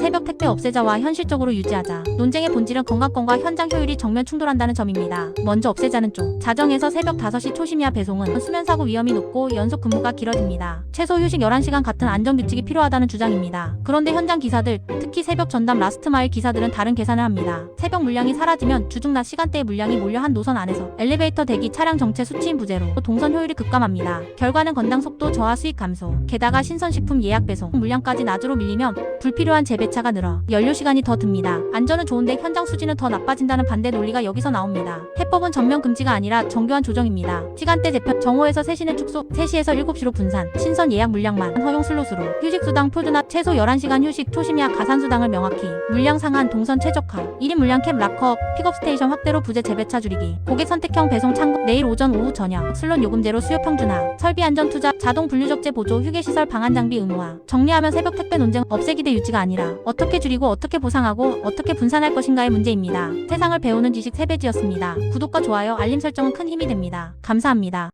새벽 택배 없애자와 현실적으로 유지하자. 논쟁의 본질은 건강권과 현장 효율이 정면 충돌한다는 점입니다. 먼저 없애자는 쪽. 자정에서 새벽 5시 초심 이하 배송은 수면 사고 위험이 높고 연속 근무가 길어집니다. 최소 휴식 11시간 같은 안전 규칙이 필요하다는 주장입니다. 그런데 현장 기사들, 특히 새벽 전담 라스트 마일 기사들은 다른 계산을 합니다. 새벽 물량이 사라지면 주중 낮 시간대의 물량이 몰려 한 노선 안에서 엘리베이터 대기 차량 정체 수치인 부재로 동선 효율이 급감합니다. 결과는 건당 속도 저하 수익 감소. 게다가 신선식품 예약 배송 물량까지 낮으로 밀리면 불필요한 재배 차가 늘어 연료 시간이 더 듭니다. 안전은 좋은데 현장 수지는 더 나빠진다는 반대 논리가 여기서 나옵니다. 해법은 전면 금지가 아니라 정교한 조정입니다. 시간대 재편 정오에서 3시는 축소, 3시에서 7시로 분산, 신선 예약 물량만 허용 슬롯으로. 휴식 수당 표준화 최소 11시간 휴식 초심야 가산 수당을 명확히. 물량 상한 동선 최적화. 1인 물량 캡 락커 픽업 스테이션 확대로 부재 재배차 줄이기. 고객 선택형 배송 창구 내일 오전 오후 저녁. 슬롯 요금제로 수요 평준화. 설비 안전 투자 자동 분류 적재 보조 휴게 시설 방안 장비 의무화. 정리하면 새벽 택배 논쟁 없애기 대 유지가 아니라 어떻게 줄이고 어떻게 보상하고 어떻게 분산할 것인가의 문제입니다. 세상을 배우는 지식 세배지였습니다. 구독과 좋아요 알림 설정은 큰 힘이 됩니다. 감사합니다.